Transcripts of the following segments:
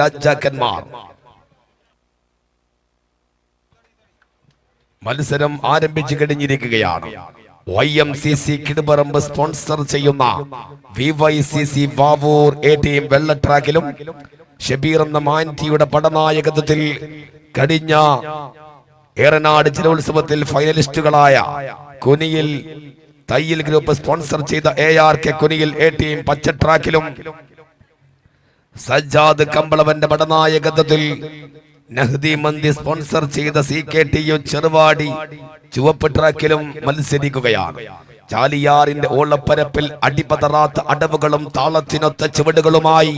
രാജാക്കന്മാർ. മത്സരം ആരംഭിച്ചു കഴിഞ്ഞിരിക്കുകയാണ്. Y M C C Kiduparamb sponsor ചെയ്യുന്ന V Y C C Vavoor A team വെള്ള ട്രാക്കിലും ഷബീർ എന്ന മാന്റിയുടെ പടനായകത്വത്തിൽ കഴിഞ്ഞ ഏറനാട് ജലോത്സവത്തിൽ ഫൈനലിസ്റ്റുകളായ കുനിയിൽ തയ്യൽ ഗ്രൂപ്പ് സ്പോൺസർ ചെയ്ത A R K Kuniyil A team പച്ച ട്രാക്കിലും സജ്ജാദ് കമ്പളവന്റെ പടനായകത്വത്തിൽ നഹ്ദി മന്തി സ്പോൺസർ ചെയ്ത C K T U Cheruvadi ചുവപ്പ് ട്രാക്കിലും മത്സരിക്കുകയാണ്. ചാലിയാറിന്റെ ഓളപ്പരപ്പിൽ അടിപതറാത്ത അടവുകളും താളത്തിനൊത്ത ചുവടുകളുമായി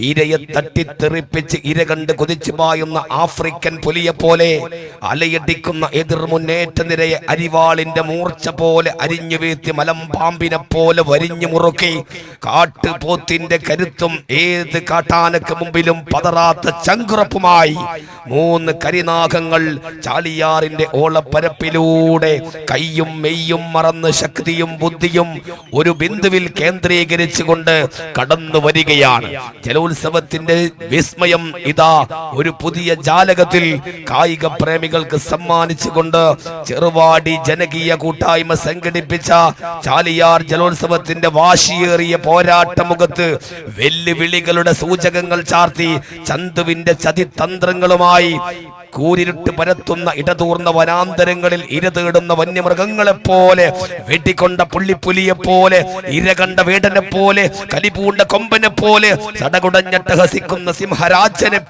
ഇരയെ തട്ടിത്തെറിപ്പിച്ച് ഇര കണ്ട് കുതിച്ചു പായുന്ന ആഫ്രിക്കൻ പുലിയെ പോലെ അലയടിക്കുന്ന എതിർ മുന്നേറ്റ നിരയെ അരിവാളിന്റെ മൂർച്ച പോലെ അരിഞ്ഞു വീഴ്ത്തി മലമ്പാമ്പിനെ പോലെ വരിഞ്ഞു മുറുക്കി കാട്ടുപോത്തിന്റെ കരുത്തും ഏത് കാട്ടാനക്ക് മുമ്പിലും പതറാത്ത ചങ്കുറപ്പുമായി മൂന്ന് കരിനാഗങ്ങൾ ചാലിയാറിന്റെ ഓളപ്പരപ്പിലൂടെ കയ്യും മെയ്യും മറന്ന് ശക്തിയും ബുദ്ധിയും ഒരു ബിന്ദുവിൽ കേന്ദ്രീകരിച്ചുകൊണ്ട് കടന്നു വരികയാണ്. ജലോത്സവത്തിന്റെ വിസ്മയം ഇതാ ഒരു പുതിയ ജാലകത്തിൽ കായിക പ്രേമികൾക്ക് സമ്മാനിച്ചുകൊണ്ട് ചെറുവാടി ജനകീയ കൂട്ടായ്മ സംഘടിപ്പിച്ച ചാലിയാർ ജലോത്സവത്തിന്റെ വാശിയേറിയ പോരാട്ട മുഖത്ത് വെല്ലുവിളികളുടെ സൂചകങ്ങൾ ചാർത്തി ചന്തുവിന്റെ ചതിതന്ത്രങ്ങളുമായി കൂരിരുട്ട് പരത്തുന്ന ഇടതൂർന്ന വനാന്തരങ്ങളിൽ ഇര തേടുന്ന വന്യമൃഗങ്ങളെ പോലെ വെട്ടിക്കൊണ്ട പുള്ളിപ്പുലിയെ പോലെ ഇര കണ്ട വേടനെ പോലെ കലിപൂണ്ട കൊമ്പനെ പോലെ സടകുടഞ്ഞിട്ട് ഹസിക്കുന്ന സിംഹരാജനെ